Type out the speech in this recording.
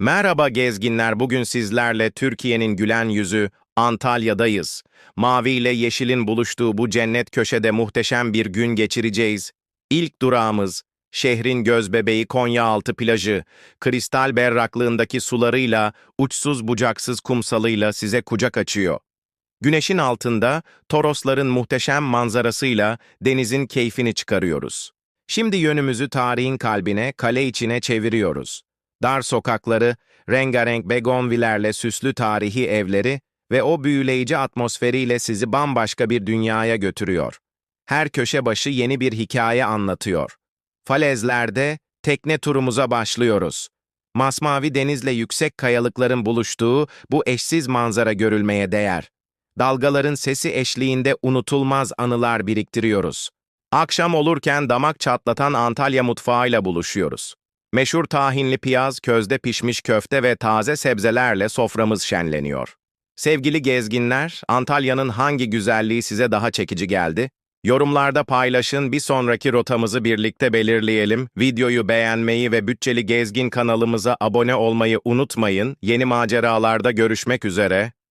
Merhaba gezginler, bugün sizlerle Türkiye'nin gülen yüzü Antalya'dayız. Mavi ile yeşilin buluştuğu bu cennet köşede muhteşem bir gün geçireceğiz. İlk durağımız şehrin gözbebeği Konyaaltı plajı. Kristal berraklığındaki sularıyla, uçsuz bucaksız kumsalıyla size kucak açıyor. Güneşin altında Torosların muhteşem manzarasıyla denizin keyfini çıkarıyoruz. Şimdi yönümüzü tarihin kalbine, kale içine çeviriyoruz. Dar sokakları, rengarenk begonvilerle süslü tarihi evleri ve o büyüleyici atmosferiyle sizi bambaşka bir dünyaya götürüyor. Her köşe başı yeni bir hikaye anlatıyor. Falezlerde tekne turumuza başlıyoruz. Masmavi denizle yüksek kayalıkların buluştuğu bu eşsiz manzara görülmeye değer. Dalgaların sesi eşliğinde unutulmaz anılar biriktiriyoruz. Akşam olurken damak çatlatan Antalya mutfağıyla buluşuyoruz. Meşhur tahinli piyaz, közde pişmiş köfte ve taze sebzelerle soframız şenleniyor. Sevgili gezginler, Antalya'nın hangi güzelliği size daha çekici geldi? Yorumlarda paylaşın, bir sonraki rotamızı birlikte belirleyelim. Videoyu beğenmeyi ve Bütçeli Gezgin kanalımıza abone olmayı unutmayın. Yeni maceralarda görüşmek üzere.